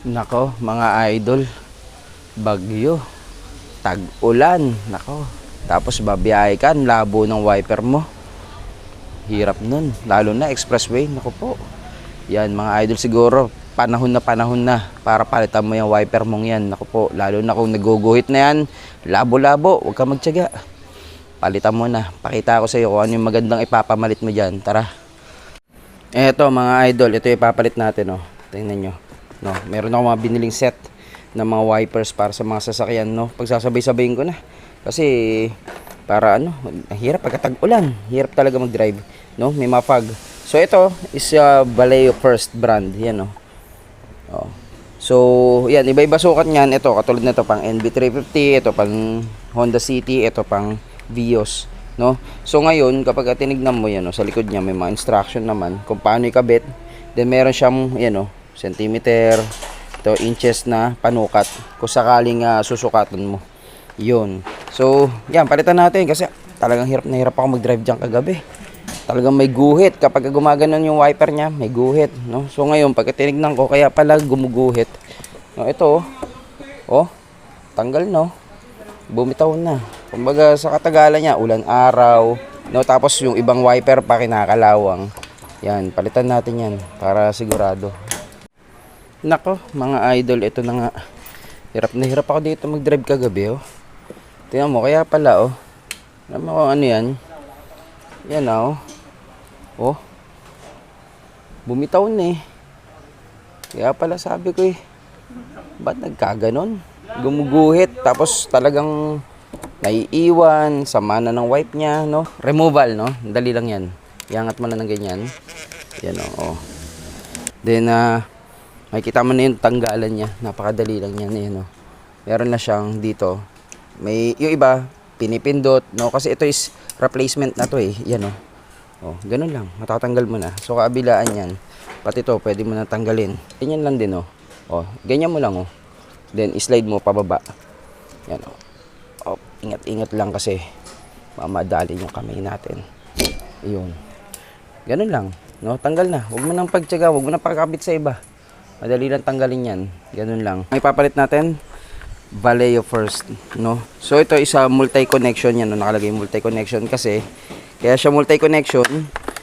Nako, mga idol. Bagyo. Tag-ulan. Nako. Tapos babiyahe ka, labo ng wiper mo. Hirap nun. Lalo na expressway. Nako po. Yan, mga idol siguro. Panahon na panahon na para palitan mo yung wiper mong yan. Nako po. Lalo na kung naguguhit na yan. Labo-labo. Huwag ka magtyaga. Palitan mo na. Pakita ko sa iyo kung ano yung magandang ipapamalit mo dyan. Tara. Eto mga idol, ito ipapalit natin oh. Tingnan nyo. No, meron ako mga biniling set ng mga wipers para sa mga sasakyan, no. Pagsasabay-sabayin ko na. Kasi para ano, hirap pagkatag ulan. Hirap talaga mag-drive, no. May mga fog. So ito is uh, Vallejo First brand, yan oh. Oh. So, yan, iba-iba sukat niyan. Ito, katulad nito pang NB350, ito pang Honda City, ito pang Vios, no? So ngayon, kapag tinignan mo yan, no, sa likod niya may mga instruction naman kung paano ikabit. Then meron siyang, yan, no, centimeter, ito inches na panukat kung sakaling ah, susukatan mo. Yun. So, yan, palitan natin kasi talagang hirap na hirap ako mag-drive diyan kagabi. Talagang may guhit kapag gumaganon yung wiper niya, may guhit, no? So ngayon, pagka tinignan ko, kaya pala gumuguhit. No, ito, oh, oh tanggal no. Bumitaw na. Kumbaga sa katagalan niya, ulan araw, no? Tapos yung ibang wiper pa kinakalawang. Yan, palitan natin yan para sigurado. Nako, mga idol, ito na nga. Hirap na hirap ako dito mag-drive kagabi, oh. Tingnan mo, kaya pala, oh. Alam mo ano yan? Yan, oh. Oh. Bumitaw na eh. Kaya pala sabi ko eh. Ba't nagkaganon? Gumuguhit, tapos talagang naiiwan, sama na ng wipe niya, no? Removal, no? Dali lang yan. Iangat mo na ng ganyan. Yan, oh. oh. Then, ah, makikita mo na yung tanggalan niya. Napakadali lang yan, yan, oh. Meron na siyang dito. May, yung iba, pinipindot, no? Kasi ito is replacement na to eh. Yan, oh. Oh, ganun lang. Matatanggal mo na. So, kabilaan yan. Pati to, pwede mo na tanggalin. Ganyan lang din, oh. Oh, ganyan mo lang, oh. Then, slide mo pababa. Yan, oh. Oh, ingat-ingat lang kasi mamadali yung kamay natin. Ayun. Ganun lang. No, tanggal na. Huwag mo nang pagtyaga, huwag mo nang pagkabit sa iba. Madali lang tanggalin 'yan. Ganun lang. May papalit natin Vallejo first, no. So ito isa multi-connection 'yan, no? nakalagay multi-connection kasi kaya siya multi-connection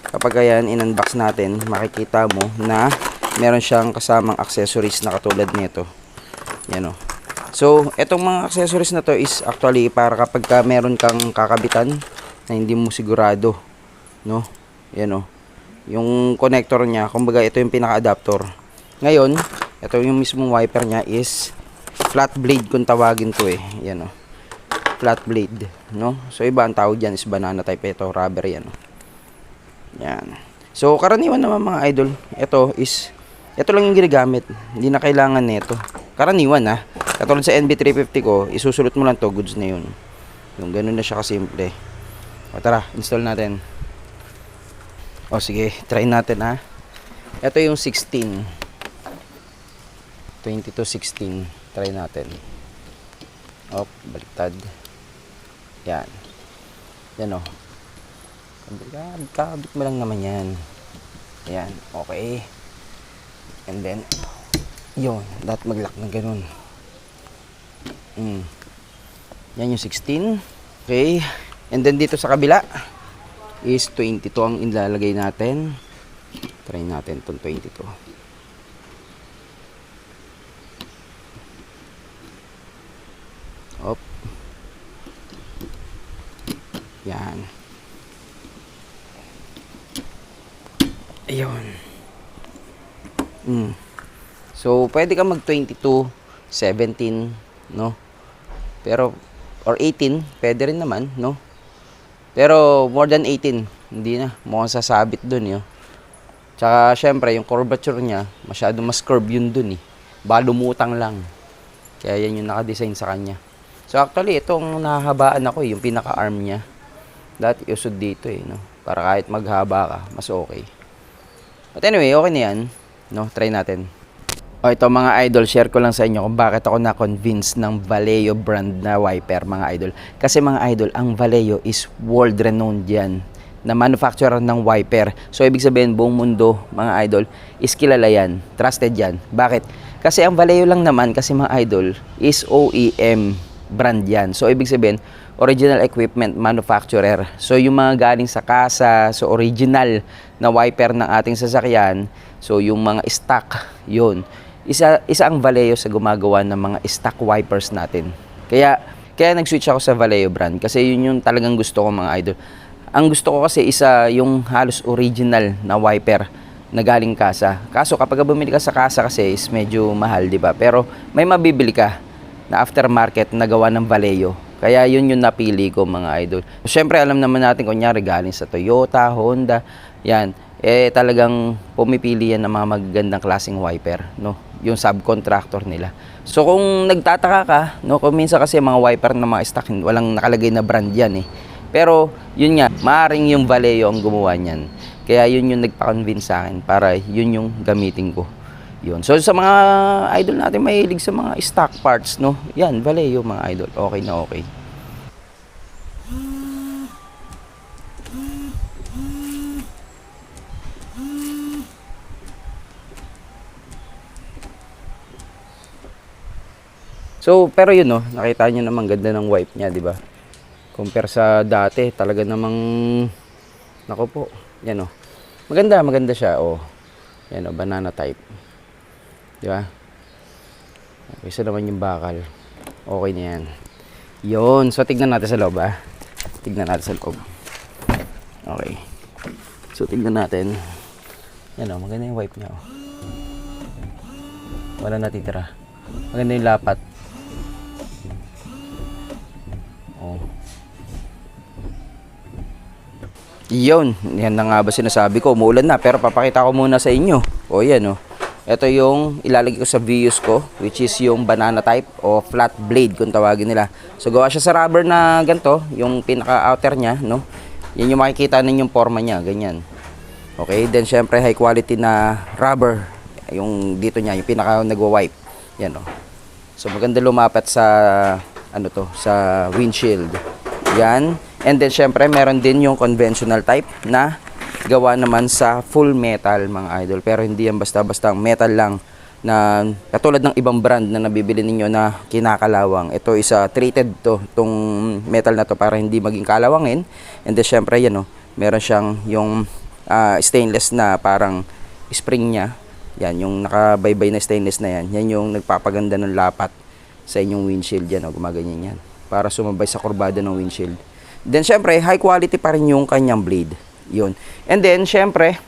kapag ayan in-unbox natin, makikita mo na meron siyang kasamang accessories na katulad nito. Yan oh. So, etong mga accessories na to is actually para kapag ka meron kang kakabitan na hindi mo sigurado, no? Yan oh. Yung connector niya, kumbaga ito yung pinaka-adapter. Ngayon, ito yung mismong wiper niya is flat blade kung tawagin to eh. Yan oh. Flat blade, no? So iba ang tawag diyan is banana type ito, rubber yan. Oh. Yan. So karaniwan naman mga idol, ito is ito lang yung ginagamit. Hindi na kailangan nito. Karaniwan ha. Katulad sa NB350 ko, isusulot mo lang to, goods na yun. Yung ganun na siya kasimple. O tara, install natin. O sige, try natin ha. Ito yung 16. 2216. Try natin. Op, baliktad. Yan. Yan o. Kabit, kabit mo lang naman yan. Yan, okay. And then, yun, dapat mag-lock na ganun. Mm. Yan yung 16. Okay. And then dito sa kabila is 22 ang ilalagay natin. Try natin itong 22. Yan. Ayun. Mm. So, pwede ka mag 22, 17, no? Pero, or 18, pwede rin naman, no? Pero, more than 18, hindi na. Mukhang sasabit dun, yun. Tsaka, syempre, yung curvature niya, masyado mas curve yun dun, eh. Baka lumutang lang. Kaya yan yung nakadesign sa kanya. So, actually, itong nahahabaan ako, eh, yung pinaka-arm niya. Dati, usod dito, eh, no? Para kahit maghaba ka, mas okay. But anyway, okay na yan. No, try natin. O ito mga idol, share ko lang sa inyo kung bakit ako na-convince ng Vallejo brand na wiper mga idol. Kasi mga idol, ang Vallejo is world renowned yan na manufacturer ng wiper. So ibig sabihin buong mundo mga idol is kilala yan, trusted yan. Bakit? Kasi ang Vallejo lang naman, kasi mga idol, is OEM brand yan. So, ibig sabihin, original equipment manufacturer. So, yung mga galing sa kasa, so original na wiper ng ating sasakyan, so yung mga stock, yun. Isa, isa ang Vallejo sa gumagawa ng mga stock wipers natin. Kaya, kaya nag-switch ako sa Vallejo brand kasi yun yung talagang gusto ko mga idol. Ang gusto ko kasi isa yung halos original na wiper na galing kasa. Kaso kapag bumili ka sa kasa kasi is medyo mahal, di ba? Pero may mabibili ka na aftermarket na gawa ng Vallejo. Kaya yun yung napili ko mga idol. Siyempre alam naman natin kunyari galing sa Toyota, Honda, yan. Eh talagang pumipili yan ng mga magagandang klaseng wiper, no? Yung subcontractor nila. So kung nagtataka ka, no, kung minsan kasi mga wiper na mga stock, walang nakalagay na brand yan eh. Pero yun nga, maaring yung Vallejo ang gumawa niyan. Kaya yun yung nagpa-convince sa akin para yun yung gamitin ko. Yun. So sa mga idol natin mahilig sa mga stock parts, no? Yan, Vallejo mga idol. Okay na okay. So, pero yun no, nakita niyo naman ganda ng wipe niya, di ba? Compare sa dati, talaga namang nako po. Yan oh. Maganda, maganda siya oh. Yan oh, banana type. Di ba? Isa naman yung bakal. Okay na yan. Yun. So, tignan natin sa loob ah. Tignan natin sa loob. Okay. So, tignan natin. Yan oh, maganda yung wipe niya oh. Wala natitira. Maganda yung lapat. Oh. Yun, yan na nga ba sinasabi ko, umuulan na, pero papakita ko muna sa inyo. O yan o. Ito yung ilalagay ko sa views ko, which is yung banana type o flat blade kung tawagin nila. So gawa siya sa rubber na ganito, yung pinaka-outer niya, no? Yan yung makikita ninyong forma niya, ganyan. Okay, then syempre high quality na rubber, yung dito niya, yung pinaka nagwa-wipe. Yan o. So maganda lumapat sa ano to, sa windshield. Yan. And then syempre meron din yung conventional type na gawa naman sa full metal mga idol. Pero hindi yan basta-basta metal lang na katulad ng ibang brand na nabibili ninyo na kinakalawang. Ito is a treated to, tong metal na to para hindi maging kalawangin. And then syempre yan oh, meron siyang yung ah, stainless na parang spring niya. Yan, yung nakabaybay na stainless na yan. Yan yung nagpapaganda ng lapat sa inyong windshield yan. O, gumaganyan yan. Para sumabay sa kurbada ng windshield. Then, syempre, high quality pa rin yung kanyang blade. Yun. And then, syempre,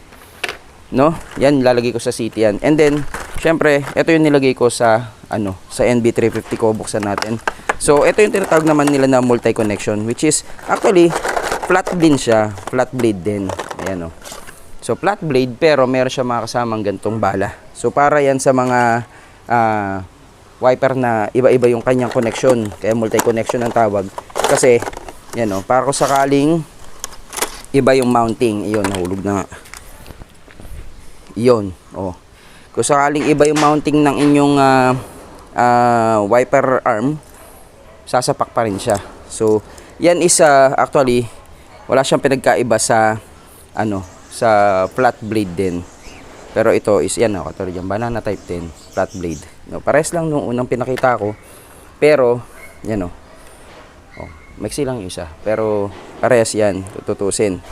no? Yan, lalagay ko sa city yan. And then, syempre, ito yung nilagay ko sa, ano, sa NB350 ko. Buksan natin. So, ito yung tinatawag naman nila na multi-connection, which is, actually, flat din siya. Flat blade din. Ayan, oh. So, flat blade, pero meron siya mga kasamang gantong bala. So, para yan sa mga, ah, wiper na iba-iba yung kanyang connection. Kaya multi-connection ang tawag. Kasi, yan o, para kung sakaling iba yung mounting. Iyon, nahulog na. Iyon, o. Kung sakaling iba yung mounting ng inyong ah, ah, wiper arm, sasapak pa rin siya. So, yan is ah, actually, wala siyang pinagkaiba sa, ano, sa flat blade din. Pero ito is yan o, katulad yung banana type 10, flat blade. No, pares lang nung unang pinakita ko. Pero, yan o. Oh, maiksi lang yung isa. Pero, pares yan, tututusin.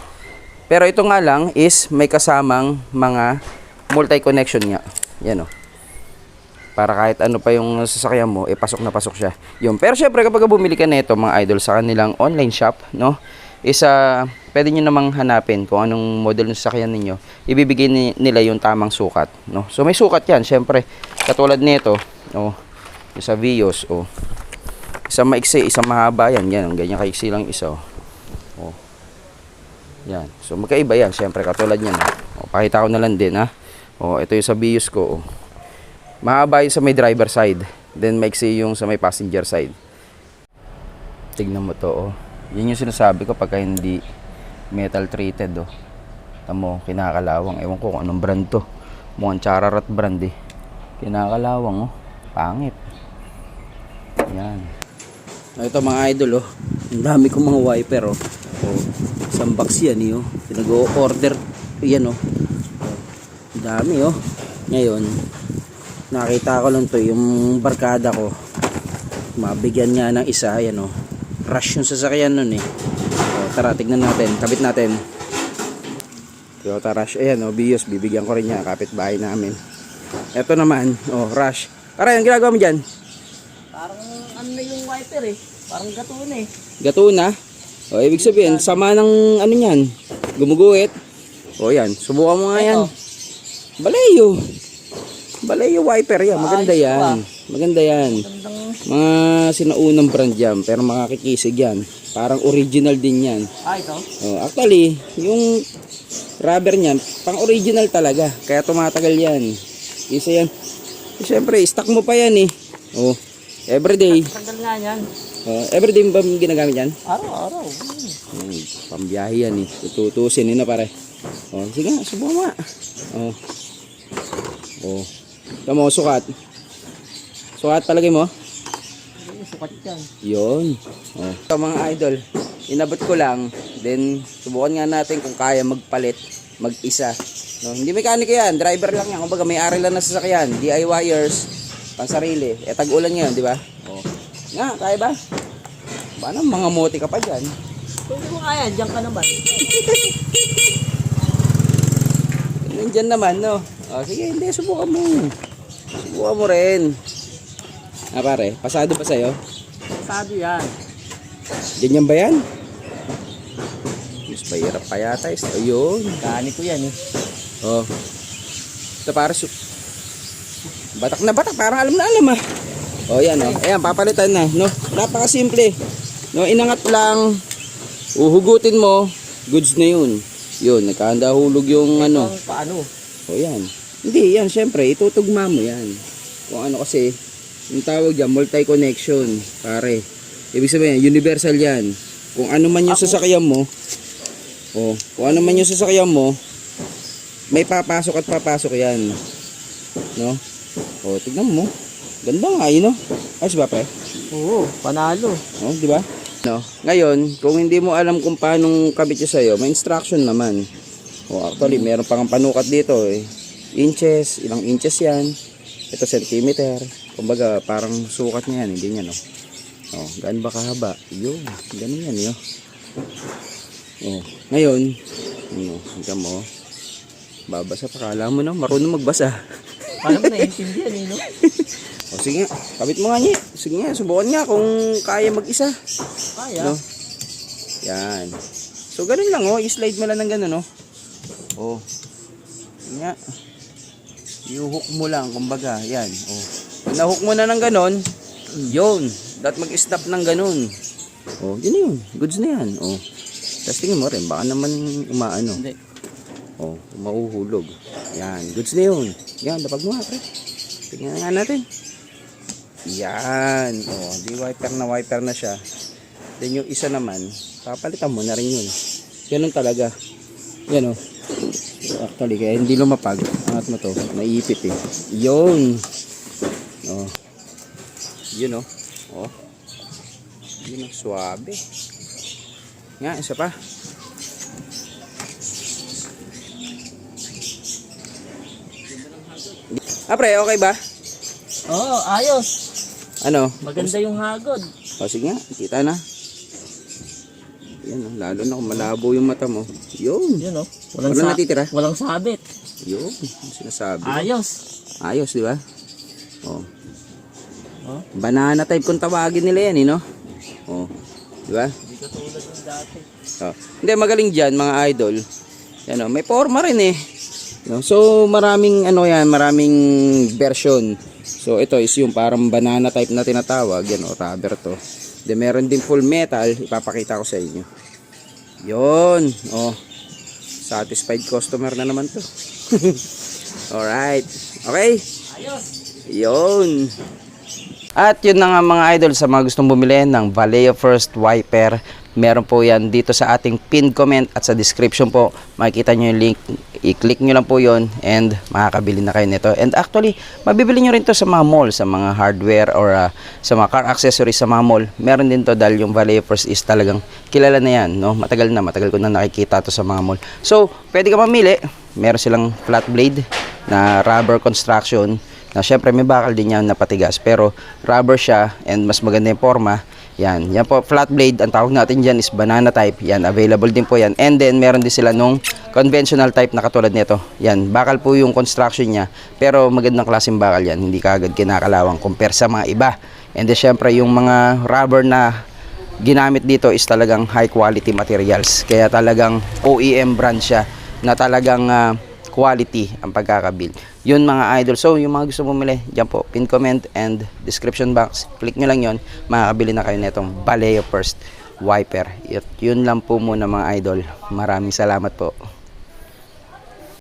Pero ito nga lang is may kasamang mga multi-connection nga. Yan o. Para kahit ano pa yung sasakyan mo, eh na pasok siya. Yun. Pero syempre kapag bumili ka nito mga idol sa kanilang online shop, no? Isa, pwede nyo namang hanapin kung anong model ng sasakyan ninyo. Ibibigay ni- nila yung tamang sukat, no? So may sukat yan, syempre. Katulad nito, oh, sa Vios, oh. Isang maiksi, isang mahaba yan, yan, ganyan kaiksi lang isa, oh. Yan. So magkaiba yan, syempre katulad niyan, oh. oh pakita ko na lang din, ha. Oh, ito yung sa Vios ko, oh. Mahaba yung sa may driver side. Then maiksi yung sa may passenger side. Tignan mo to, oh. Yan yung sinasabi ko pagka hindi metal treated, oh. Tamo, kinakalawang. Ewan ko kung anong brand to. Mukhang Chararat brand, eh. Kinakalawang, oh. Pangit. Yan. Ito mga idol, oh. Ang dami kong mga wiper, oh. oh. Isang box yan, eh, oh. Pinag-o-order. Yan, oh. Ang dami, oh. Ngayon, nakita ko lang to yung barkada ko mabigyan nga ng isa ayan o rush yung sasakyan nun eh o, tara tignan natin kabit natin Toyota Rush ayan o Bios bibigyan ko rin niya kapitbahay namin eto naman o Rush Tara, ang ginagawa mo dyan? Ano na yung wiper eh. Parang gatuon eh. Gato na. O, ibig sabihin, sama ng ano yan, gumuguhit. O, yan. Subukan mo nga yan. Balayo. Balayo wiper yan. Maganda Ayos yan. Maganda yan. Mga sinaunang brand yan, pero makakikisig yan. Parang original din yan. ah ito. O, actually, yung rubber niyan, pang original talaga. Kaya tumatagal yan. Isa yan. Siyempre, stock mo pa yan eh. O, everyday. Tagal nga yan. O, everyday mo ba ginagamit yan? Araw-araw. Hmm. Pambiyahe yan eh. Tututusin yun na pare. O, sige nga, subukan mo nga. O. O. Ito mo, sukat. Sukat palagay mo. Sukat yan. Yun. O. Ito mga idol, inabot ko lang. Then, subukan nga natin kung kaya magpalit, mag-isa. No, hindi mekaniko yan, driver lang yan. Kumbaga may ari lang na sasakyan, DIYers, pansarili. Eh, tag-ulan ngayon, di ba? O. Nga, kaya ba? Ba na, mga moti ka pa dyan. Kung hindi mo kaya, diyan ka naman. Nandyan naman, no? O, sige, hindi, subukan mo. Subukan mo rin. Ah, pare, pasado ba sa'yo? Pasado yan. Ganyan ba yan? Mas mahirap pa yata. is- Ayun. Kani ko yan eh. Oh. Ito para. Batak na batak, parang alam na alam ah. Oh, yan oh. Ayan, papalitan na, no? Napakasimple. No, inangat lang. Uhugutin mo, goods na yun. Yun, nagkahanda hulog yung ano. Ang paano? O yan. Hindi, yan syempre, itutugma mo yan. Kung ano kasi, yung tawag dyan, multi-connection, pare. Ibig sabihin, universal yan. Kung ano man yung sasakyan mo, o, kung ano man yung sasakyan mo, may papasok at papasok yan. No? O, tignan mo. Ganda nga yun, no? Ayos ba, pre? Oo, panalo. Oh, di ba? No. Ngayon, kung hindi mo alam kung paano kabit siya sa'yo, may instruction naman. Oh, actually, meron pang panukat dito eh. Inches, ilang inches yan. Ito centimeter. Kumbaga, parang sukat niya yan, hindi niya, no? Oh, gaano ba kahaba? Yun, ganun yan, yun. Oh, ngayon, ano, hanggang mo, babasa pa, kala mo na, marunong magbasa. Mo naiintindihan eh, no? O sige nga, kabit mo nga niya. Sige nga, subukan nga kung kaya mag-isa. Kaya. No? Yan. So, ganun lang, oh. I-slide mo lang ng ganun, oh. Oh. Yan nga. I-hook mo lang, kumbaga. Yan, oh. Pag na-hook mo na ng ganun, yun. Dapat mag-stop ng ganun. Oh, yun na yun. Goods na yan, oh. Tapos tingin mo rin, baka naman umaano. Hindi. Oh, mauhulog. Yan, goods na yun. Yan, lapag mo nga, pre. Tingnan nga natin. Yan. Oh, di wiper na wiper na siya. Then yung isa naman, papalitan mo na rin yun. Ganun talaga. Yan oh. Actually, kaya hindi lumapag. Angat mo to. Naipit eh. Yun. Oh. Yun oh. Oh. Yun oh. Suabe. Nga, isa pa. Ah, pre, okay ba? Oo, ayos. Ano? Maganda yung hagod. O sige nga, kita na. Yan, oh, lalo na kung malabo yung mata mo. Yun. Yun oh. Walang, Walang natitira? Walang sabit. Yun, sinasabi. Ayos. Ayos, di ba? Oh. Oh. Banana type kung tawagin nila yan, eh, no? Oh. Di ba? Hindi ka tulad ng dati. Oh. Hindi, magaling dyan, mga idol. Yan, oh. May forma rin, eh. No? So, maraming, ano yan, maraming version. So, ito is yung parang banana type na tinatawag. Yan, oh, rubber to. Then, meron din full metal. Ipapakita ko sa inyo. Yon, oh. Satisfied customer na naman to. Alright. Okay. Ayos. Yun. At yun na nga mga idol sa mga gustong bumili ng Vallejo First Wiper. Meron po yan dito sa ating pinned comment at sa description po. Makikita nyo yung link. I-click nyo lang po yon and makakabili na kayo nito. And actually, mabibili nyo rin to sa mga mall, sa mga hardware or uh, sa mga car accessories sa mga mall. Meron din to dahil yung Vallejo First is talagang kilala na yan. No? Matagal na, matagal ko na nakikita to sa mga mall. So, pwede ka mamili. Meron silang flat blade na rubber construction Na syempre may bakal din yan na patigas pero rubber siya and mas maganda yung forma. Yan, yan po flat blade ang tawag natin diyan is banana type. Yan, available din po yan. And then meron din sila nung conventional type na katulad nito. Yan, bakal po yung construction niya pero magandang klaseng bakal yan. Hindi kaagad kinakalawang compare sa mga iba. And then syempre yung mga rubber na ginamit dito is talagang high quality materials. Kaya talagang OEM brand siya na talagang ah, quality ang pagkakabil. Yun mga idol. So, yung mga gusto bumili, dyan po, pin comment and description box. Click nyo lang yun, makakabili na kayo nitong Baleo First Wiper. Yun, yun lang po muna mga idol. Maraming salamat po.